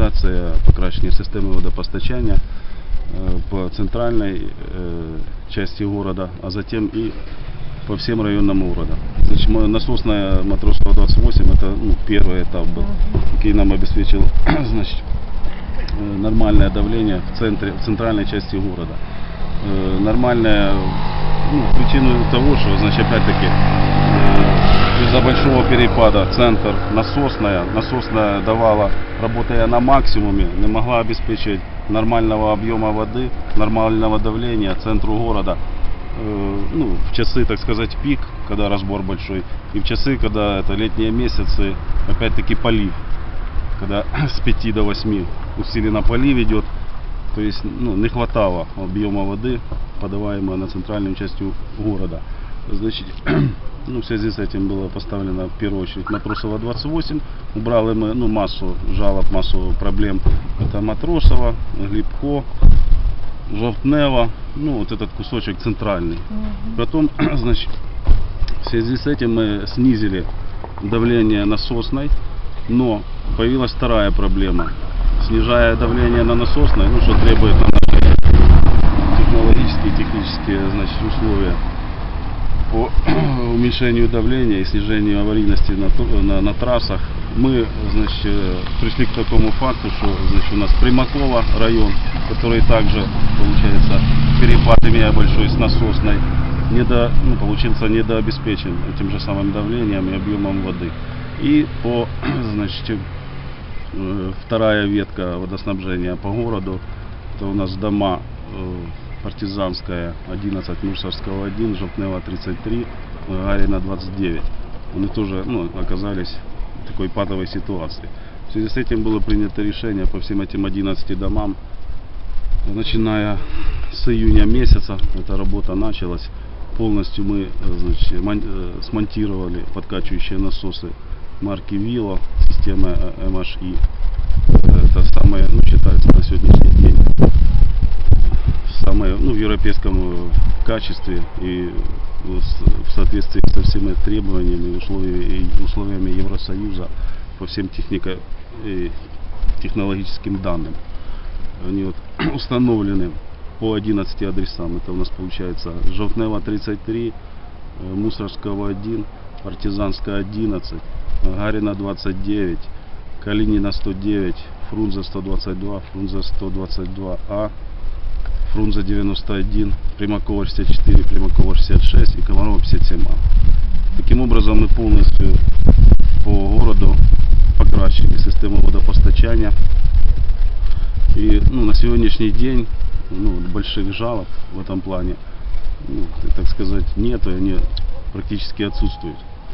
організація покращення системи водопостачання э, по центральной части города, а затем и по всем районам города. Значит, насосная Матросова 28 это ну, первый этап был, который нам обеспечил значит, нормальное давление в центре, в центральной части города. Нормальное, ну, причину того, что, значит, опять-таки, из-за большого перепада центр насосная, насосная давала, работая на максимуме, не могла обеспечить нормального объема воды, нормального давления центру города. Э, Ну, в часы, так сказать, пик, когда разбор большой, и в часы, когда это летние месяцы, опять-таки полив когда с 5 до 8 усиленно полив идет, то есть ну, не хватало объема воды, подаваемого на центральную часть города. Значит, ну, в связи с этим было поставлено в первую очередь Матросова 28. Убрали мы ну, массу жалоб, массу проблем. Это Матросова, Глибко, Жовтнева, ну вот этот кусочек центральный. Потом, значит, в связи с этим мы снизили давление насосной, но появилась вторая проблема. Снижая давление на насосной, ну что требует на наши технологические и технические значит, условия по уменьшению давления и снижению аварийности на, на, на трассах, мы значит, э, пришли к такому факту, что значит, у нас Примакова район, который также, получается, перепад имея большой с насосной, недо, ну, получился недообеспечен этим же самым давлением и объемом воды. И по, значит, э, вторая ветка водоснабжения по городу, это у нас дома э, Партизанская 11, Мусорского 1, Жопнева 33, Гагарина 29. Они тоже ну, оказались в такой патовой ситуации. В связи с этим было принято решение по всем этим 11 домам, начиная с июня месяца, эта работа началась, полностью мы э, значит, э, смонтировали подкачивающие насосы марки Вило, системы э, MHI. Это самое, ну, считается на сегодняшний день самое, ну, в европейском э, качестве и в с- в соответствии со всеми требованиями условиями, и условиями Евросоюза по всем технико, и технологическим данным. Они вот установлены по 11 адресам. Это у нас получается Жовтнева 33, э, Мусорского 1, Партизанская 11, Гарина 29, Калинина 109, Фрунзе 122, Фрунзе 122А, Фрунзе 91, Примакова 64, Примакова 66 и Комарова 57А. Таким образом мы полностью по городу покращили систему водопостачания. И ну, на сегодняшний день ну, больших жалоб в этом плане, ну, так сказать, нет, и они практически отсутствуют.